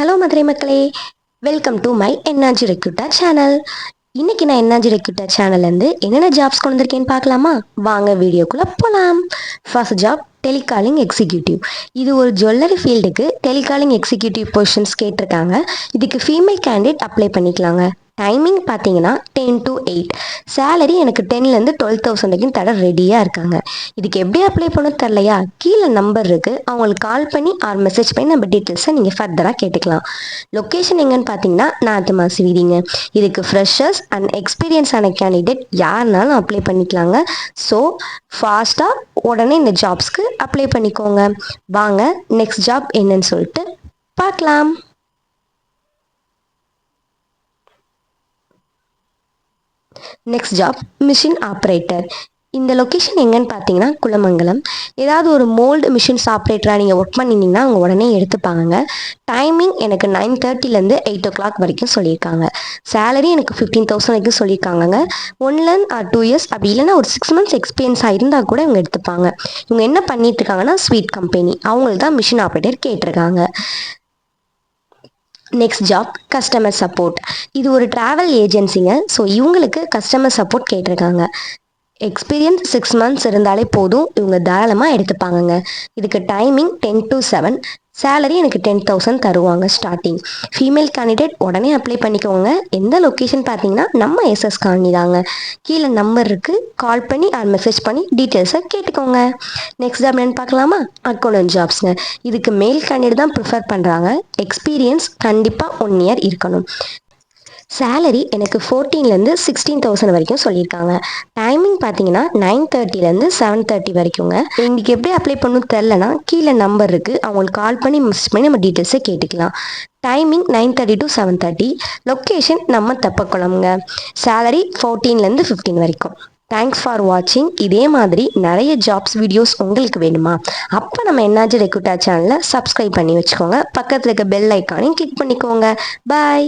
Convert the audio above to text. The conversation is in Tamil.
ஹலோ மதுரை மக்களே வெல்கம் டு மை என்னாஜி ரெக்யூட்டா சேனல் இன்னைக்கு நான் என்னாஜி ரெக்யூட்டா சேனல்லேருந்து என்னென்ன ஜாப்ஸ் கொண்டு வந்திருக்கேன்னு பார்க்கலாமா? வாங்க வீடியோக்குள்ளே போகலாம் ஃபர்ஸ்ட் ஜாப் டெலிகாலிங் எக்ஸிக்யூட்டிவ் இது ஒரு ஜுவல்லரி ஃபீல்டுக்கு டெலிகாலிங் எக்ஸிக்யூட்டிவ் பொசிஷன்ஸ் கேட்டிருக்காங்க. இதுக்கு ஃபீமேல் கேண்டிடேட் அப்ளை பண்ணிக்கலாங்க. டைமிங் பார்த்தீங்கன்னா டென் டு எயிட் சேலரி எனக்கு டென்லேருந்து டுவெல் தௌசண்ட் வரைக்கும் தர ரெடியாக இருக்காங்க. இதுக்கு எப்படி அப்ளை பண்ண தெரிலையா கீழே நம்பர் இருக்குது அவங்களுக்கு கால் பண்ணி ஆர் மெசேஜ் பண்ணி நம்ம டீட்டெயில்ஸை நீங்கள் ஃபர்தராக கேட்டுக்கலாம். லொக்கேஷன் எங்கன்னு பார்த்தீங்கன்னா நாத்து மாசி வீதிங்க. இதுக்கு ஃப்ரெஷர்ஸ் அண்ட் எக்ஸ்பீரியன்ஸ் ஆன கேண்டிடேட் யாருனாலும் அப்ளை பண்ணிக்கலாங்க. ஸோ ஃபாஸ்ட்டாக உடனே இந்த ஜாப்ஸ்க்கு அப்ளை பண்ணிக்கோங்க. வாங்க நெக்ஸ்ட் ஜாப் என்னன்னு சொல்லிட்டு பார்க்கலாம். நெக்ஸ்ட் ஜாப் மிஷின் ஆப்ரேட்டர் இந்த லொக்கேஷன் எங்கன்னு பார்த்தீங்கன்னா குளமங்கலம். ஏதாவது ஒரு மோல்டு மிஷின்ஸ் ஆப்ரேட்டராக நீங்கள் ஒர்க் பண்ணியிருந்தீங்கன்னா அவங்க உடனே எடுத்துப்பாங்க டைமிங் எனக்கு நைன் தேர்ட்டிலேருந்து எயிட் ஓ கிளாக் வரைக்கும் சொல்லியிருக்காங்க. சேலரி எனக்கு ஃபிஃப்டீன் தௌசண்ட் வரைக்கும் சொல்லியிருக்காங்க ஒன் ஆர் டூ இயர்ஸ் அப்படி இல்லைன்னா ஒரு சிக்ஸ் மந்த்ஸ் எக்ஸ்பீரியன்ஸ் ஆயிருந்தால் கூட இவங்க எடுத்துப்பாங்க. இவங்க என்ன பண்ணிட்டு இருக்காங்கன்னா ஸ்வீட் கம்பெனி அவங்களுக்கு தான் மிஷின் ஆப்ரேட்டர் கேட்டிருக்காங்க. நெக்ஸ்ட் ஜாப் கஸ்டமர் சப்போர்ட் இது ஒரு ட்ராவல் ஏஜென்சிங்க ஸோ இவங்களுக்கு கஸ்டமர் சப்போர்ட் கேட்டிருக்காங்க. எக்ஸ்பீரியன்ஸ் சிக்ஸ் மந்த்ஸ் இருந்தாலே போதும். இவங்க தாராளமாக எடுத்துப்பாங்கங்க. இதுக்கு timing ten to seven salary எனக்கு டென் தௌசண்ட் தருவாங்க ஸ்டார்டிங் ஃபீமேல் கேண்டிடேட் உடனே அப்ளை பண்ணிக்கோங்க. எந்த லொக்கேஷன் பார்த்தீங்கன்னா நம்ம எஸ்எஸ் காலனி தாங்க கீழே நம்பர் இருக்குது கால் பண்ணி ஆர் மெசேஜ் பண்ணி டீட்டெயில்ஸை கேட்டுக்கோங்க. நெக்ஸ்ட் ஜாப் என்னன்னு பார்க்கலாமா? அக்கௌண்ட் ஜாப்ஸ்னு இதுக்கு மேல் கேண்டிடேட் தான் ப்ரிஃபர் பண்ணுறாங்க எக்ஸ்பீரியன்ஸ் கண்டிப்பாக ஒன் இயர் இருக்கணும். சேலரி எனக்கு ஃபோர்டீன்லேருந்து சிக்ஸ்டீன் தௌசண்ட் வரைக்கும் சொல்லியிருக்காங்க. டைமிங் பார்த்தீங்கன்னா நைன் தேர்ட்டிலேருந்து செவன் தேர்ட்டி வரைக்குங்க. எங்களுக்கு எப்படி அப்ளை பண்ணணும் தெரிலனா கீழே நம்பர் இருக்குது அவங்களுக்கு கால் பண்ணி மிஸ் பண்ணி நம்ம டீட்டெயில்ஸை கேட்டுக்கலாம். Timing nine thirty to seven thirty location நம்ம தப்பக்குளம்ங்க. சேலரி ஃபோர்டீன்லேருந்து ஃபிஃப்டீன் வரைக்கும். தேங்க்ஸ் ஃபார் வாட்சிங் இதே மாதிரி நிறைய ஜாப்ஸ் வீடியோஸ் உங்களுக்கு வேணுமா? அப்போ நம்ம என்னாச்சு ரெக்ரூட்டா சேனலை சப்ஸ்கிரைப் பண்ணி வச்சுக்கோங்க. பக்கத்தில் இருக்க பெல் ஐக்கானையும் கிளிக் பண்ணிக்கோங்க. பாய்